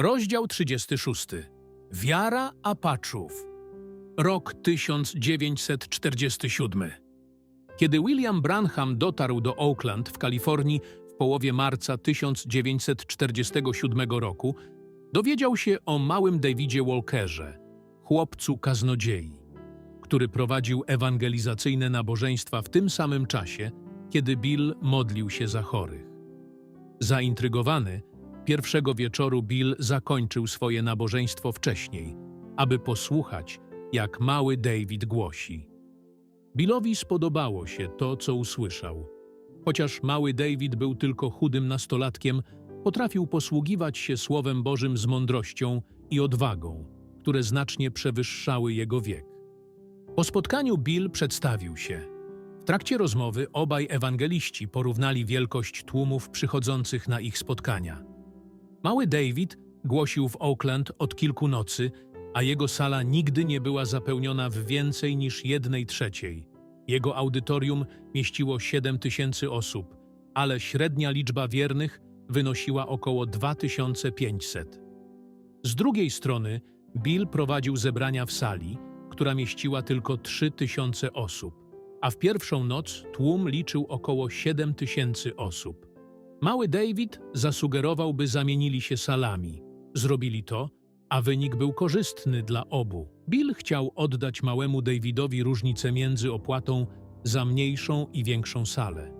Rozdział 36. Wiara Apaczów. Rok 1947. Kiedy William Branham dotarł do Oakland w Kalifornii w połowie marca 1947 roku, dowiedział się o małym Davidzie Walkerze, chłopcu kaznodziei, który prowadził ewangelizacyjne nabożeństwa w tym samym czasie, kiedy Bill modlił się za chorych. Zaintrygowany, Pierwszego wieczoru Bill zakończył swoje nabożeństwo wcześniej, aby posłuchać, jak mały David głosi. Billowi spodobało się to, co usłyszał. Chociaż mały David był tylko chudym nastolatkiem, potrafił posługiwać się Słowem Bożym z mądrością i odwagą, które znacznie przewyższały jego wiek. Po spotkaniu Bill przedstawił się. W trakcie rozmowy obaj ewangeliści porównali wielkość tłumów przychodzących na ich spotkania. Mały David głosił w Oakland od kilku nocy, a jego sala nigdy nie była zapełniona w więcej niż jednej trzeciej. Jego audytorium mieściło 7 tysięcy osób, ale średnia liczba wiernych wynosiła około 2500. Z drugiej strony Bill prowadził zebrania w sali, która mieściła tylko 3000 osób, a w pierwszą noc tłum liczył około 7 tysięcy osób. Mały David zasugerował, by zamienili się salami. Zrobili to, a wynik był korzystny dla obu. Bill chciał oddać małemu Davidowi różnicę między opłatą za mniejszą i większą salę.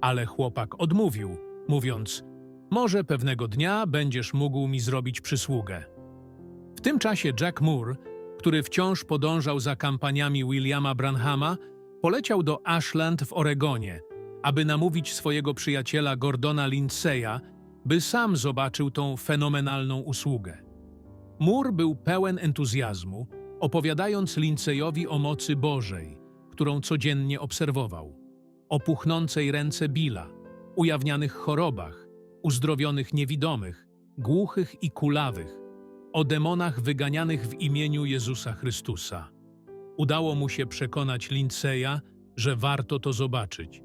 Ale chłopak odmówił, mówiąc: Może pewnego dnia będziesz mógł mi zrobić przysługę. W tym czasie Jack Moore, który wciąż podążał za kampaniami Williama Branhama, poleciał do Ashland w Oregonie, aby namówić swojego przyjaciela Gordona Lindseya, by sam zobaczył tą fenomenalną usługę. Moore był pełen entuzjazmu, opowiadając Lindseyowi o mocy Bożej, którą codziennie obserwował, o puchnącej ręce Billa, ujawnianych chorobach, uzdrowionych niewidomych, głuchych i kulawych, o demonach wyganianych w imieniu Jezusa Chrystusa. Udało mu się przekonać Lindseya, że warto to zobaczyć.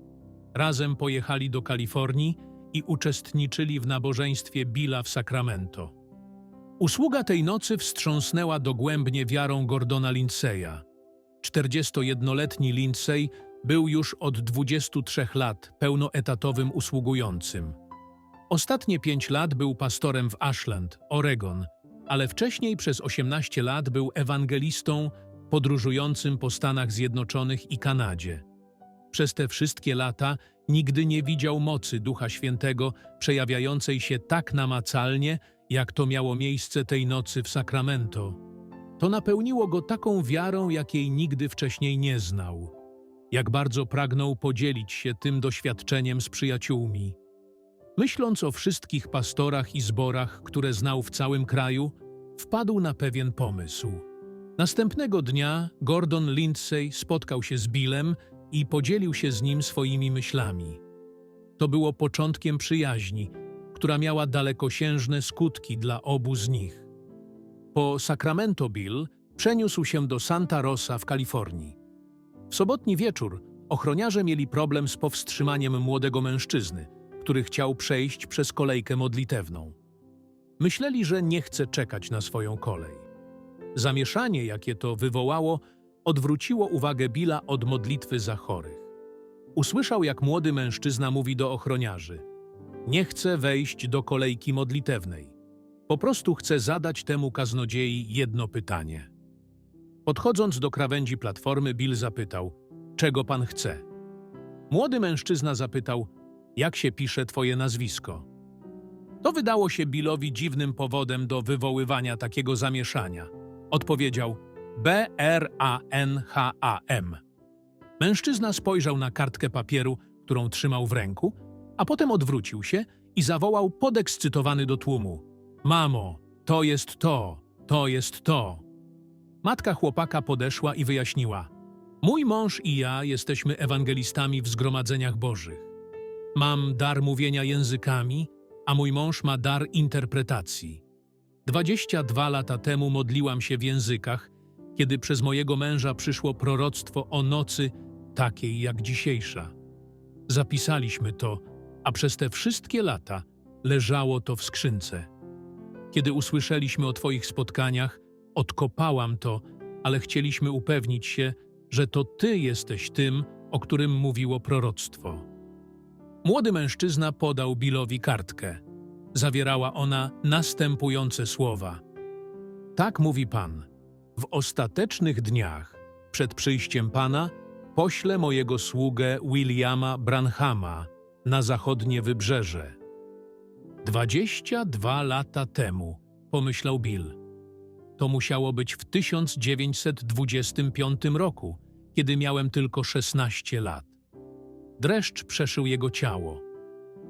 Razem pojechali do Kalifornii i uczestniczyli w nabożeństwie Billa w Sacramento. Usługa tej nocy wstrząsnęła dogłębnie wiarą Gordona Lindseya. 41-letni Lindsay był już od 23 lat pełnoetatowym usługującym. Ostatnie pięć lat był pastorem w Ashland, Oregon, ale wcześniej przez 18 lat był ewangelistą podróżującym po Stanach Zjednoczonych i Kanadzie. Przez te wszystkie lata nigdy nie widział mocy Ducha Świętego przejawiającej się tak namacalnie, jak to miało miejsce tej nocy w Sacramento. To napełniło go taką wiarą, jakiej nigdy wcześniej nie znał. Jak bardzo pragnął podzielić się tym doświadczeniem z przyjaciółmi. Myśląc o wszystkich pastorach i zborach, które znał w całym kraju, wpadł na pewien pomysł. Następnego dnia Gordon Lindsay spotkał się z Billem i podzielił się z nim swoimi myślami. To było początkiem przyjaźni, która miała dalekosiężne skutki dla obu z nich. Po Sacramento Bill przeniósł się do Santa Rosa w Kalifornii. W sobotni wieczór ochroniarze mieli problem z powstrzymaniem młodego mężczyzny, który chciał przejść przez kolejkę modlitewną. Myśleli, że nie chce czekać na swoją kolej. Zamieszanie, jakie to wywołało, odwróciło uwagę Billa od modlitwy za chorych. Usłyszał, jak młody mężczyzna mówi do ochroniarzy: Nie chcę wejść do kolejki modlitewnej. Po prostu chcę zadać temu kaznodziei jedno pytanie. Podchodząc do krawędzi platformy, Bill zapytał: Czego pan chce? Młody mężczyzna zapytał: Jak się pisze twoje nazwisko? To wydało się Billowi dziwnym powodem do wywoływania takiego zamieszania. Odpowiedział: B-R-A-N-H-A-M. Mężczyzna spojrzał na kartkę papieru, którą trzymał w ręku, a potem odwrócił się i zawołał podekscytowany do tłumu. Mamo, to jest to, to jest to. Matka chłopaka podeszła i wyjaśniła. Mój mąż i ja jesteśmy ewangelistami w zgromadzeniach bożych. Mam dar mówienia językami, a mój mąż ma dar interpretacji. 22 lata temu modliłam się w językach kiedy przez mojego męża przyszło proroctwo o nocy takiej jak dzisiejsza. Zapisaliśmy to, a przez te wszystkie lata leżało to w skrzynce. Kiedy usłyszeliśmy o Twoich spotkaniach, odkopałam to, ale chcieliśmy upewnić się, że to Ty jesteś tym, o którym mówiło proroctwo. Młody mężczyzna podał Billowi kartkę. Zawierała ona następujące słowa. Tak mówi Pan. W ostatecznych dniach, przed przyjściem Pana, poślę mojego sługę Williama Branhama na zachodnie wybrzeże. Dwadzieścia dwa lata temu, pomyślał Bill. To musiało być w 1925 roku, kiedy miałem tylko 16 lat. Dreszcz przeszył jego ciało.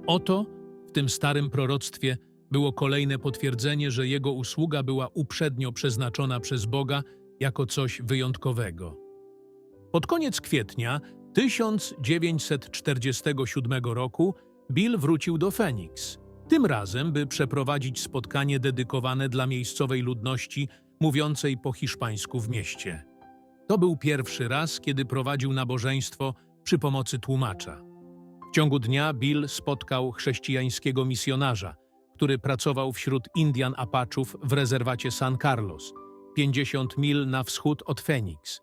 Oto, w tym starym proroctwie, było kolejne potwierdzenie, że jego usługa była uprzednio przeznaczona przez Boga jako coś wyjątkowego. Pod koniec kwietnia 1947 roku Bill wrócił do Phoenix, tym razem by przeprowadzić spotkanie dedykowane dla miejscowej ludności mówiącej po hiszpańsku w mieście. To był pierwszy raz, kiedy prowadził nabożeństwo przy pomocy tłumacza. W ciągu dnia Bill spotkał chrześcijańskiego misjonarza, który pracował wśród Indian Apachów w rezerwacie San Carlos, 50 mil na wschód od Phoenix.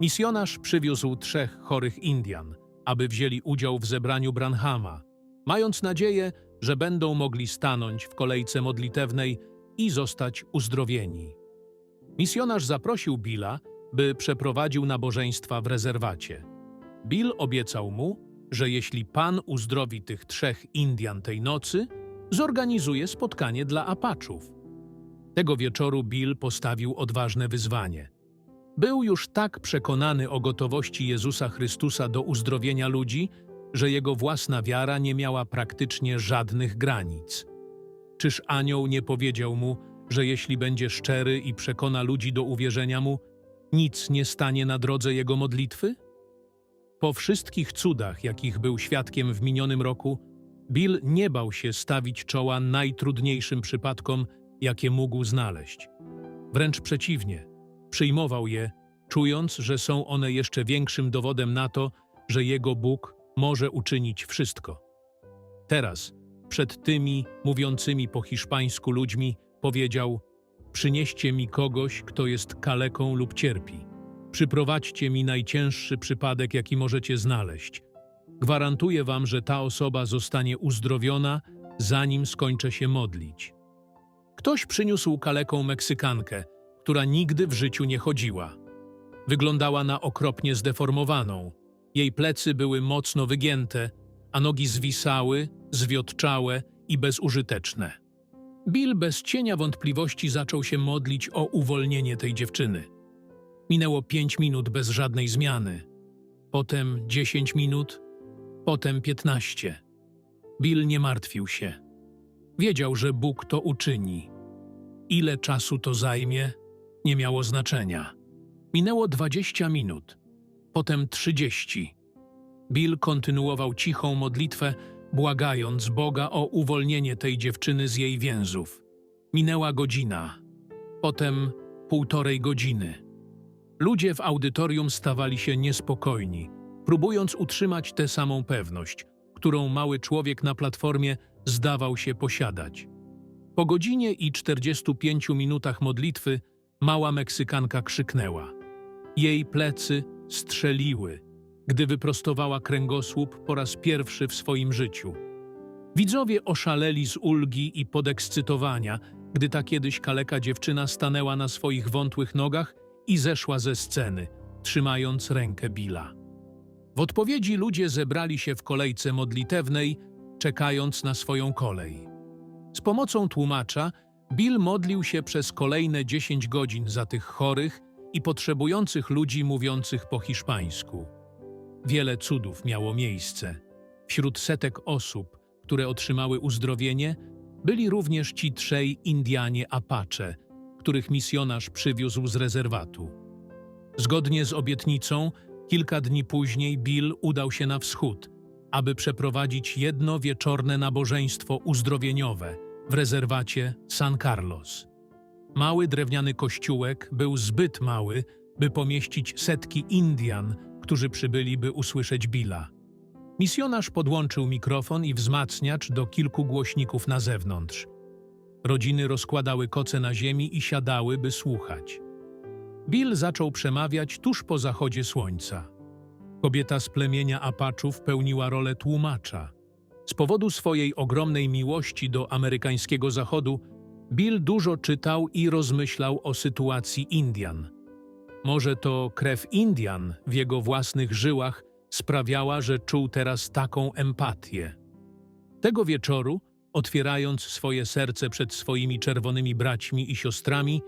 Misjonarz przywiózł trzech chorych Indian, aby wzięli udział w zebraniu Branhama, mając nadzieję, że będą mogli stanąć w kolejce modlitewnej i zostać uzdrowieni. Misjonarz zaprosił Billa, by przeprowadził nabożeństwa w rezerwacie. Bill obiecał mu, że jeśli Pan uzdrowi tych trzech Indian tej nocy, zorganizuje spotkanie dla Apachów. Tego wieczoru Bill postawił odważne wyzwanie. Był już tak przekonany o gotowości Jezusa Chrystusa do uzdrowienia ludzi, że jego własna wiara nie miała praktycznie żadnych granic. Czyż anioł nie powiedział mu, że jeśli będzie szczery i przekona ludzi do uwierzenia mu, nic nie stanie na drodze jego modlitwy? Po wszystkich cudach, jakich był świadkiem w minionym roku, Bill nie bał się stawić czoła najtrudniejszym przypadkom, jakie mógł znaleźć. Wręcz przeciwnie, przyjmował je, czując, że są one jeszcze większym dowodem na to, że jego Bóg może uczynić wszystko. Teraz, przed tymi mówiącymi po hiszpańsku ludźmi, powiedział: Przynieście mi kogoś, kto jest kaleką lub cierpi. Przyprowadźcie mi najcięższy przypadek, jaki możecie znaleźć. Gwarantuję wam, że ta osoba zostanie uzdrowiona, zanim skończę się modlić. Ktoś przyniósł kaleką Meksykankę, która nigdy w życiu nie chodziła. Wyglądała na okropnie zdeformowaną. Jej plecy były mocno wygięte, a nogi zwisały, zwiotczałe i bezużyteczne. Bill bez cienia wątpliwości zaczął się modlić o uwolnienie tej dziewczyny. Minęło pięć minut bez żadnej zmiany. Potem dziesięć minut, potem piętnaście. Bill nie martwił się. Wiedział, że Bóg to uczyni. Ile czasu to zajmie, nie miało znaczenia. Minęło dwadzieścia minut, potem trzydzieści. Bill kontynuował cichą modlitwę, błagając Boga o uwolnienie tej dziewczyny z jej więzów. Minęła godzina, potem półtorej godziny. Ludzie w audytorium stawali się niespokojni, próbując utrzymać tę samą pewność, którą mały człowiek na platformie zdawał się posiadać. Po godzinie i 45 minutach modlitwy mała Meksykanka krzyknęła. Jej plecy strzeliły, gdy wyprostowała kręgosłup po raz pierwszy w swoim życiu. Widzowie oszaleli z ulgi i podekscytowania, gdy ta kiedyś kaleka dziewczyna stanęła na swoich wątłych nogach i zeszła ze sceny, trzymając rękę Billa. W odpowiedzi ludzie zebrali się w kolejce modlitewnej, czekając na swoją kolej. Z pomocą tłumacza Bill modlił się przez kolejne 10 godzin za tych chorych i potrzebujących ludzi mówiących po hiszpańsku. Wiele cudów miało miejsce. Wśród setek osób, które otrzymały uzdrowienie, byli również ci trzej Indianie Apache, których misjonarz przywiózł z rezerwatu. Zgodnie z obietnicą, kilka dni później Bill udał się na wschód, aby przeprowadzić jedno wieczorne nabożeństwo uzdrowieniowe w rezerwacie San Carlos. Mały drewniany kościółek był zbyt mały, by pomieścić setki Indian, którzy przybyli, by usłyszeć Billa. Misjonarz podłączył mikrofon i wzmacniacz do kilku głośników na zewnątrz. Rodziny rozkładały koce na ziemi i siadały, by słuchać. Bill zaczął przemawiać tuż po zachodzie słońca. Kobieta z plemienia Apaczów pełniła rolę tłumacza. Z powodu swojej ogromnej miłości do amerykańskiego zachodu, Bill dużo czytał i rozmyślał o sytuacji Indian. Może to krew Indian w jego własnych żyłach sprawiała, że czuł teraz taką empatię. Tego wieczoru, otwierając swoje serce przed swoimi czerwonymi braćmi i siostrami,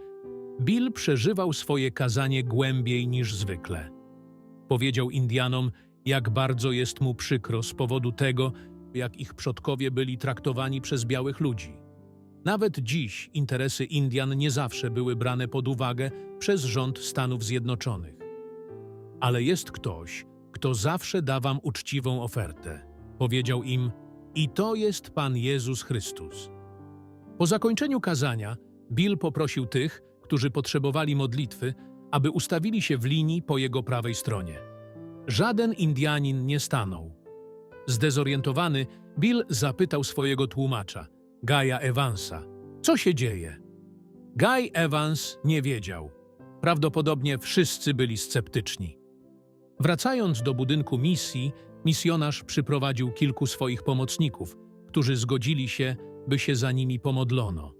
Bill przeżywał swoje kazanie głębiej niż zwykle. Powiedział Indianom, jak bardzo jest mu przykro z powodu tego, jak ich przodkowie byli traktowani przez białych ludzi. Nawet dziś interesy Indian nie zawsze były brane pod uwagę przez rząd Stanów Zjednoczonych. Ale jest ktoś, kto zawsze da wam uczciwą ofertę. Powiedział im, i to jest Pan Jezus Chrystus. Po zakończeniu kazania, Bill poprosił tych, którzy potrzebowali modlitwy, aby ustawili się w linii po jego prawej stronie. Żaden Indianin nie stanął. Zdezorientowany, Bill zapytał swojego tłumacza, Gaja Evansa, co się dzieje? Guy Evans nie wiedział. Prawdopodobnie wszyscy byli sceptyczni. Wracając do budynku misji, misjonarz przyprowadził kilku swoich pomocników, którzy zgodzili się, by się za nimi pomodlono.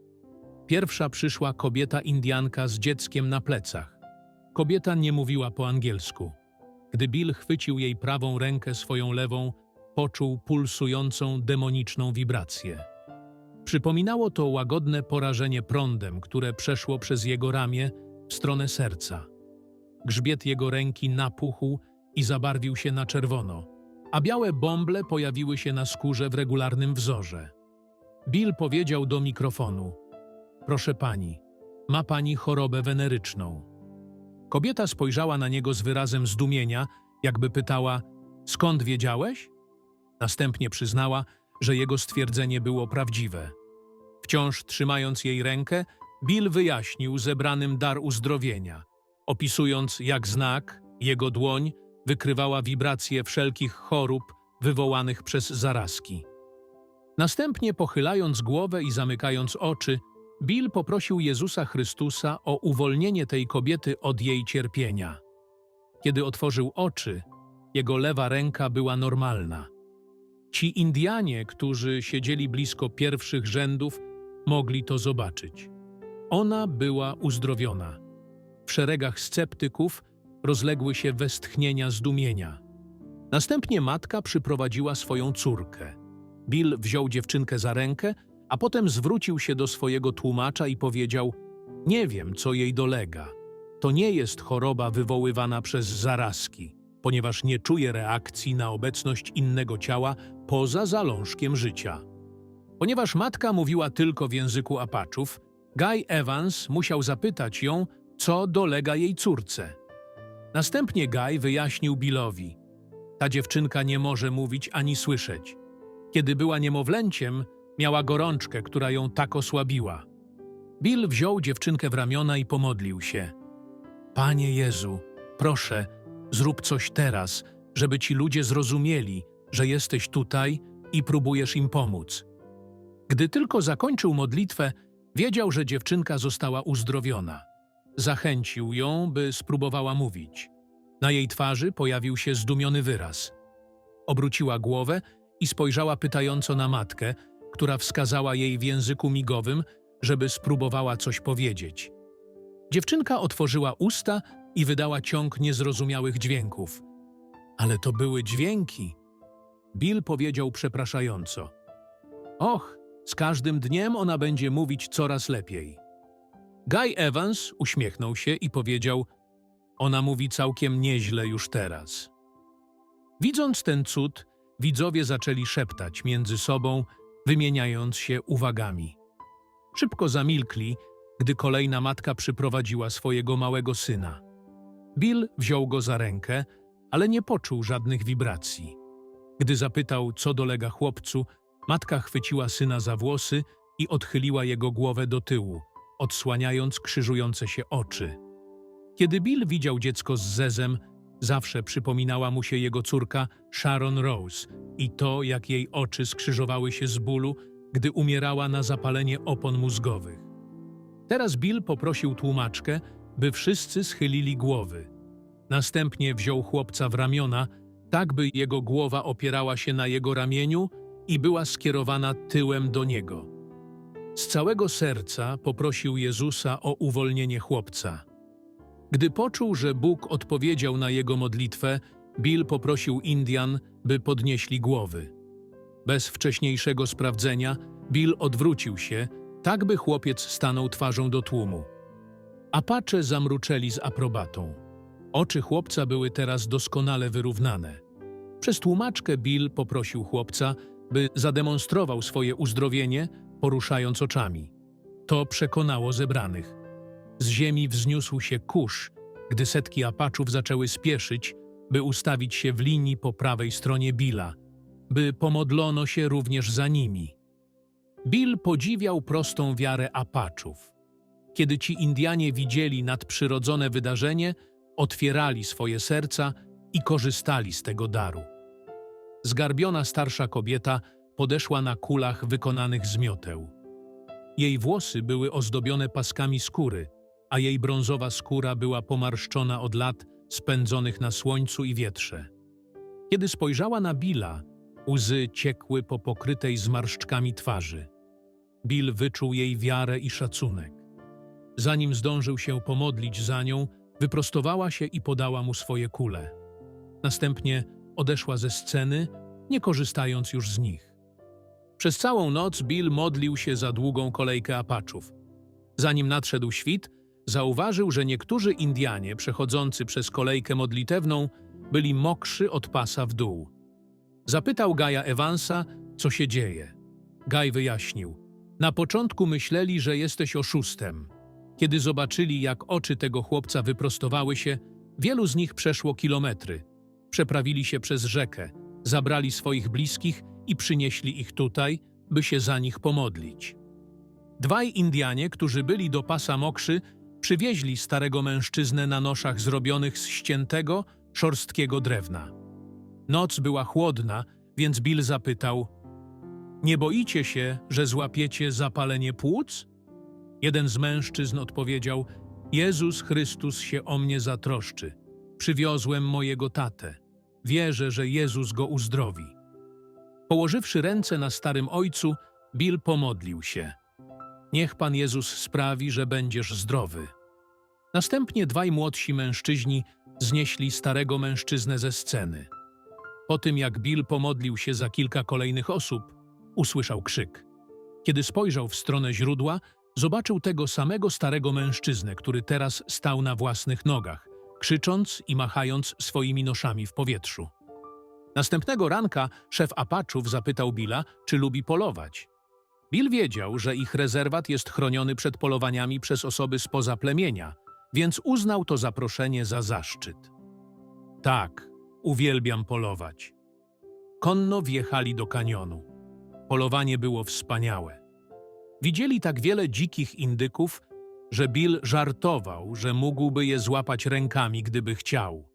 Pierwsza przyszła kobieta Indianka z dzieckiem na plecach. Kobieta nie mówiła po angielsku. Gdy Bill chwycił jej prawą rękę swoją lewą, poczuł pulsującą demoniczną wibrację. Przypominało to łagodne porażenie prądem, które przeszło przez jego ramię w stronę serca. Grzbiet jego ręki napuchł i zabarwił się na czerwono, a białe bąble pojawiły się na skórze w regularnym wzorze. Bill powiedział do mikrofonu: Proszę pani, ma pani chorobę weneryczną. Kobieta spojrzała na niego z wyrazem zdumienia, jakby pytała: Skąd wiedziałeś? Następnie przyznała, że jego stwierdzenie było prawdziwe. Wciąż trzymając jej rękę, Bill wyjaśnił zebranym dar uzdrowienia, opisując jak znak, jego dłoń wykrywała wibracje wszelkich chorób wywołanych przez zarazki. Następnie pochylając głowę i zamykając oczy, Bill poprosił Jezusa Chrystusa o uwolnienie tej kobiety od jej cierpienia. Kiedy otworzył oczy, jego lewa ręka była normalna. Ci Indianie, którzy siedzieli blisko pierwszych rzędów, mogli to zobaczyć. Ona była uzdrowiona. W szeregach sceptyków rozległy się westchnienia zdumienia. Następnie matka przyprowadziła swoją córkę. Bill wziął dziewczynkę za rękę, a potem zwrócił się do swojego tłumacza i powiedział: Nie wiem, co jej dolega. To nie jest choroba wywoływana przez zarazki, ponieważ nie czuje reakcji na obecność innego ciała poza zalążkiem życia. Ponieważ matka mówiła tylko w języku Apaczów, Guy Evans musiał zapytać ją, co dolega jej córce. Następnie Guy wyjaśnił Billowi. Ta dziewczynka nie może mówić ani słyszeć. Kiedy była niemowlęciem, miała gorączkę, która ją tak osłabiła. Bill wziął dziewczynkę w ramiona i pomodlił się. Panie Jezu, proszę, zrób coś teraz, żeby ci ludzie zrozumieli, że jesteś tutaj i próbujesz im pomóc. Gdy tylko zakończył modlitwę, wiedział, że dziewczynka została uzdrowiona. Zachęcił ją, by spróbowała mówić. Na jej twarzy pojawił się zdumiony wyraz. Obróciła głowę i spojrzała pytająco na matkę, która wskazała jej w języku migowym, żeby spróbowała coś powiedzieć. Dziewczynka otworzyła usta i wydała ciąg niezrozumiałych dźwięków. Ale to były dźwięki. Bill powiedział przepraszająco. Och, z każdym dniem ona będzie mówić coraz lepiej. Guy Evans uśmiechnął się i powiedział: Ona mówi całkiem nieźle już teraz. Widząc ten cud, widzowie zaczęli szeptać między sobą, wymieniając się uwagami. Szybko zamilkli, gdy kolejna matka przyprowadziła swojego małego syna. Bill wziął go za rękę, ale nie poczuł żadnych wibracji. Gdy zapytał, co dolega chłopcu, Matka chwyciła syna za włosy i odchyliła jego głowę do tyłu, odsłaniając krzyżujące się oczy. Kiedy Bill widział dziecko z zezem, zawsze przypominała mu się jego córka Sharon Rose i to, jak jej oczy skrzyżowały się z bólu, gdy umierała na zapalenie opon mózgowych. Teraz Bill poprosił tłumaczkę, by wszyscy schylili głowy. Następnie wziął chłopca w ramiona, tak by jego głowa opierała się na jego ramieniu i była skierowana tyłem do niego. Z całego serca poprosił Jezusa o uwolnienie chłopca. Gdy poczuł, że Bóg odpowiedział na jego modlitwę, Bill poprosił Indian, by podnieśli głowy. Bez wcześniejszego sprawdzenia, Bill odwrócił się, tak by chłopiec stanął twarzą do tłumu. Apacze zamruczeli z aprobatą. Oczy chłopca były teraz doskonale wyrównane. Przez tłumaczkę Bill poprosił chłopca, by zademonstrował swoje uzdrowienie, poruszając oczami. To przekonało zebranych. Z ziemi wzniósł się kurz, gdy setki apaczów zaczęły spieszyć, by ustawić się w linii po prawej stronie Billa, by pomodlono się również za nimi. Bill podziwiał prostą wiarę apaczów. Kiedy ci Indianie widzieli nadprzyrodzone wydarzenie, otwierali swoje serca i korzystali z tego daru. Zgarbiona starsza kobieta podeszła na kulach wykonanych z mioteł. Jej włosy były ozdobione paskami skóry, a jej brązowa skóra była pomarszczona od lat spędzonych na słońcu i wietrze. Kiedy spojrzała na Billa, łzy ciekły po pokrytej zmarszczkami twarzy. Bill wyczuł jej wiarę i szacunek. Zanim zdążył się pomodlić za nią, wyprostowała się i podała mu swoje kule. Następnie odeszła ze sceny, nie korzystając już z nich. Przez całą noc Bill modlił się za długą kolejkę apaczów. Zanim nadszedł świt, zauważył, że niektórzy Indianie przechodzący przez kolejkę modlitewną byli mokrzy od pasa w dół. Zapytał Gaja Evansa, co się dzieje. Gaj wyjaśnił. Na początku myśleli, że jesteś oszustem. Kiedy zobaczyli, jak oczy tego chłopca wyprostowały się, wielu z nich przeszło kilometry. Przeprawili się przez rzekę, zabrali swoich bliskich i przynieśli ich tutaj, by się za nich pomodlić. Dwaj Indianie, którzy byli do pasa mokrzy, przywieźli starego mężczyznę na noszach zrobionych z ściętego, szorstkiego drewna. Noc była chłodna, więc Bill zapytał: Nie boicie się, że złapiecie zapalenie płuc? Jeden z mężczyzn odpowiedział: Jezus Chrystus się o mnie zatroszczy. Przywiozłem mojego tatę. Wierzę, że Jezus go uzdrowi. Położywszy ręce na starym ojcu, Bill pomodlił się. Niech Pan Jezus sprawi, że będziesz zdrowy. Następnie dwaj młodsi mężczyźni znieśli starego mężczyznę ze sceny. Po tym, jak Bill pomodlił się za kilka kolejnych osób, usłyszał krzyk. Kiedy spojrzał w stronę źródła, zobaczył tego samego starego mężczyznę, który teraz stał na własnych nogach, krzycząc i machając swoimi noszami w powietrzu. Następnego ranka szef Apaczów zapytał Billa, czy lubi polować. Bill wiedział, że ich rezerwat jest chroniony przed polowaniami przez osoby spoza plemienia, więc uznał to zaproszenie za zaszczyt. Tak, uwielbiam polować. Konno wjechali do kanionu. Polowanie było wspaniałe. Widzieli tak wiele dzikich indyków, że Bill żartował, że mógłby je złapać rękami, gdyby chciał.